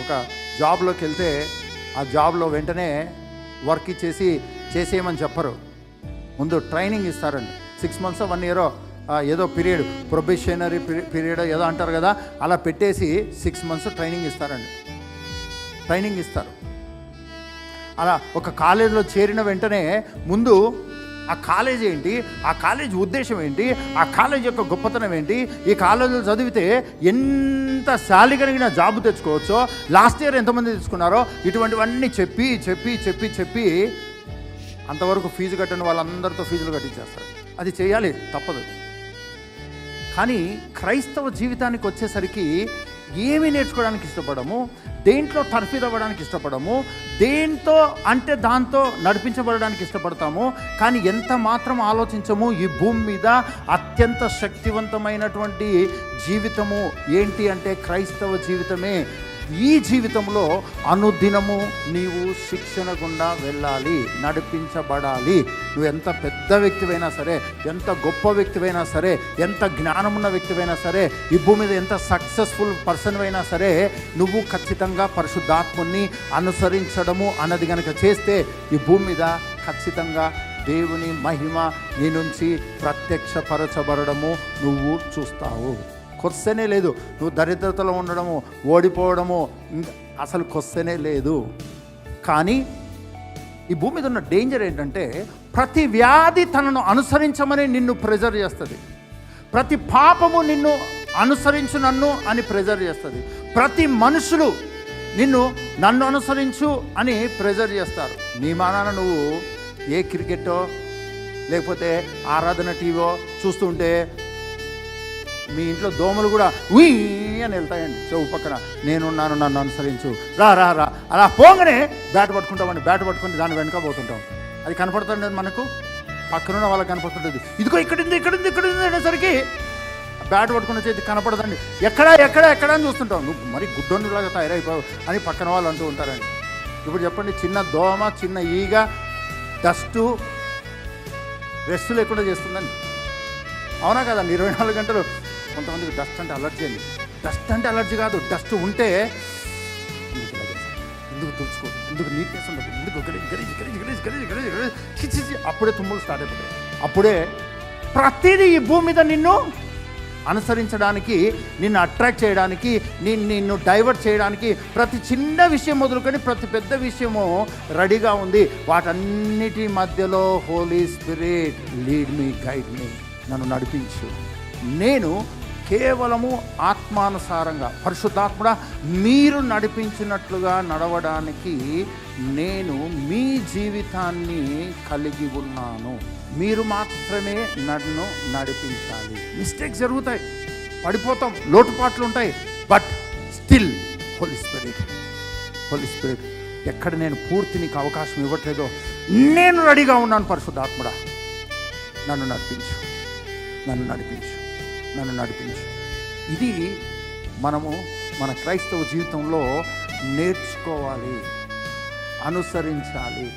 ఒక జాబ్లోకి వెళ్తే ఆ జాబ్లో వెంటనే వర్క్ ఇచ్చేసి చేసేయమని చెప్పరు. ముందు ట్రైనింగ్ ఇస్తారండి. సిక్స్ మంత్స్ వన్ ఇయరో ఏదో పీరియడ్ ప్రొబిషనరీ పీరియడ్ ఏదో అంటారు కదా అలా పెట్టేసి సిక్స్ మంత్స్ ట్రైనింగ్ ఇస్తారండి. ట్రైనింగ్ ఇస్తారు. అలా ఒక కాలేజీలో చేరిన వెంటనే ముందు ఆ కాలేజ్ ఏంటి? ఆ కాలేజ్ ఉద్దేశం ఏంటి? ఆ కాలేజ్ యొక్క గొప్పతనం ఏంటి? ఈ కాలేజీలో చదివితే ఎంత శాలి కలిగిన జాబ్ తెచ్చుకోవచ్చో లాస్ట్ ఇయర్ ఎంతమంది తెచ్చుకున్నారో ఇటువంటివన్నీ చెప్పి చెప్పి చెప్పి చెప్పి అంతవరకు ఫీజు కట్టని వాళ్ళందరితో ఫీజులు కట్టించేస్తారు. అది చేయాలి తప్పదు. కానీ క్రైస్తవ జీవితానికి వచ్చేసరికి ఏమి నేర్చుకోవడానికి ఇష్టపడము దేంట్లో తర్ఫీదవ్వడానికి ఇష్టపడము దేంతో అంటే దాంతో నడిపించబడడానికి ఇష్టపడతాము కానీ ఎంత మాత్రం ఆలోచించము ఈ భూమి మీద అత్యంత శక్తివంతమైనటువంటి జీవితము ఏంటి అంటే క్రైస్తవ జీవితమే. ఈ జీవితంలో అనుదినము నీవు శిక్షణ గుండా వెళ్ళాలి నడిపించబడాలి. నువ్వు ఎంత పెద్ద వ్యక్తివైనా సరే ఎంత గొప్ప వ్యక్తివైనా సరే ఎంత జ్ఞానమున్న వ్యక్తివైనా సరే ఈ భూమి మీద ఎంత సక్సెస్ఫుల్ పర్సన్ అయినా సరే నువ్వు ఖచ్చితంగా పరిశుద్ధాత్ముని అనుసరించడము అన్నది కనుక చేస్తే ఈ భూమి మీద ఖచ్చితంగా దేవుని మహిమ నీ నుంచి ప్రత్యక్షపరచబడము నువ్వు చూస్తావు. క్వశ్చనే లేదు. నువ్వు దరిద్రతలో ఉండడము ఓడిపోవడము అసలు కొస్తేనే లేదు. కానీ ఈ భూమి మీద ఉన్న డేంజర్ ఏంటంటే ప్రతి వ్యాధి తనను అనుసరించమని నిన్ను ప్రెజర్ చేస్తుంది. ప్రతి పాపము నిన్ను అనుసరించు నన్ను అని ప్రెజర్ చేస్తుంది. ప్రతి మనుషులు నిన్ను నన్ను అనుసరించు అని ప్రెజర్ చేస్తారు. నీ మానాన నువ్వు ఏ క్రికెటో లేకపోతే ఆరాధన టీవో చూస్తుంటే మీ ఇంట్లో దోమలు కూడా ఉయ్ అని వెళ్తాయండి. చెవు పక్కన నేనున్నాను నన్ను అనుసరించు. రా రా రా. అలా పోగానే బ్యాట్ పట్టుకుంటామండి. బ్యాట్ పట్టుకుని దాని వెనక పోతుంటాం. అది కనపడుతుండేది మనకు. పక్కనున్న వాళ్ళకి కనపడుతుంటుంది ఇదిగో ఇక్కడుంది ఇక్కడుంది ఇక్కడుంది అనేసరికి బ్యాట్ పట్టుకున్న చేతి కనపడదండి. ఎక్కడ ఎక్కడ ఎక్కడ అని చూస్తుంటావు నువ్వు మరి గుడ్డోనిలాగా తయారైపోవు అని పక్కన వాళ్ళు అంటూ ఉంటారండి. ఇప్పుడు చెప్పండి చిన్న దోమ చిన్న ఈగ డస్టు రెస్ట్ లేకుండా చేస్తుందండి. అవునా కదండి ఇరవై నాలుగు గంటలు కొంతమందికి డస్ట్ అంటే అలర్జీ అండి. డస్ట్ అంటే అలర్జీ కాదు డస్ట్ ఉంటే ఎందుకు తుడుచుకో? ఎందుకు నీట్నెస్ ఉండదు? ఎందుకు గలీజ్ గలీజ్ గలీజ్ గలీజ్ గలీజ్ గలీజ్ గలీజ్ అప్పుడే తుమ్ములు స్టార్ట్ అయిపోతాయి. అప్పుడే ప్రతిదీ ఈ భూమి మీద నిన్ను అనుసరించడానికి నిన్ను అట్రాక్ట్ చేయడానికి నిన్ను నిన్ను డైవర్ట్ చేయడానికి ప్రతి చిన్న విషయం మొదలుకొని ప్రతి పెద్ద విషయము రెడీగా ఉంది. వాటన్నిటి మధ్యలో holy spirit lead me guide me నన్ను నడిపించు. నేను కేవలము ఆత్మానుసారంగా పరిశుద్ధాత్ముడ మీరు నడిపించినట్లుగా నడవడానికి నేను మీ జీవితాన్ని కలిగి ఉన్నాను. మీరు మాత్రమే నన్ను నడిపించాలి. మిస్టేక్స్ జరుగుతాయి పడిపోతాం లోటుపాట్లు ఉంటాయి but still holy spirit holy spirit. ఎక్కడ నేను పూర్తి నీకు అవకాశం ఇవ్వట్లేదో నేను రెడీగా ఉన్నాను పరిశుద్ధాత్ముడా. నన్ను నడిపించు నన్ను నడిపించు. నన్ను నడిపించు. ఇది మనము మన క్రైస్తవ జీవితంలో నేర్చుకోవాలి అనుసరించాలి.